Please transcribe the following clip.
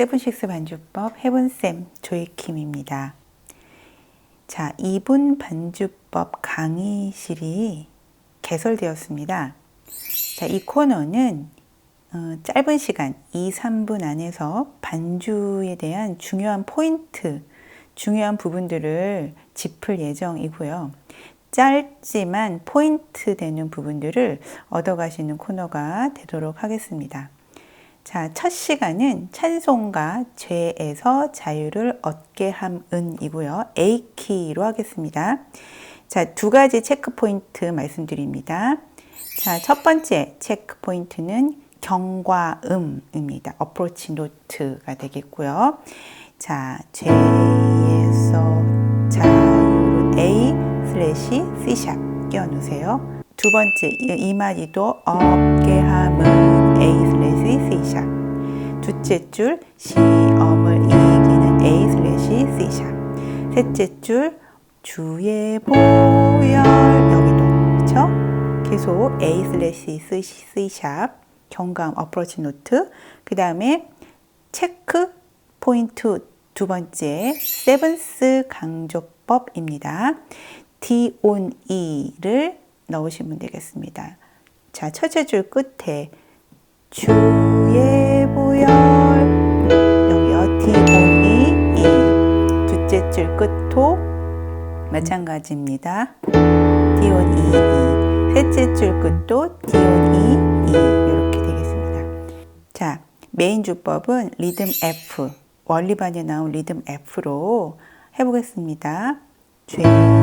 세븐식스 반주법 해본쌤 조이킴입니다. 자, 2분 반주법 강의실이 개설되었습니다. 자, 이 코너는 어, 짧은 시간 2, 3분 안에서 반주에 대한 중요한 포인트, 중요한 부분들을 짚을 예정이고요. 짧지만 포인트 되는 부분들을 얻어가시는 코너가 되도록 하겠습니다. 자, 첫 시간은 찬송가 죄에서 자유를 얻게 함은이고요. A키로 하겠습니다. 자, 두 가지 체크 포인트 말씀드립니다. 자, 첫 번째 체크 포인트는 경과음입니다. 어프로치 노트가 되겠고요. 자, 죄에서 자유를 A 슬래시 C샵 끼워 놓으세요. 두 번째 이 마디도 얻게 함은 A 슬래시. 둘째 줄 시험을 이기는 A 슬래시 C샵. 셋째 줄 주의 보혈 여기도 그렇죠? 계속 A 슬래시 C샵 경감 어프로치 노트 그 다음에 체크 포인트 두 번째 세븐스 강조법입니다. D on E를 넣으시면 되겠습니다. 자, 첫째 줄 끝에 주 끝도 마찬가지입니다. D on E E 셋째 줄 끝도 D on E E 이렇게 되겠습니다. 자, 메인 주법은 리듬 F 원리반에 나온 리듬 F로 해보겠습니다. 죄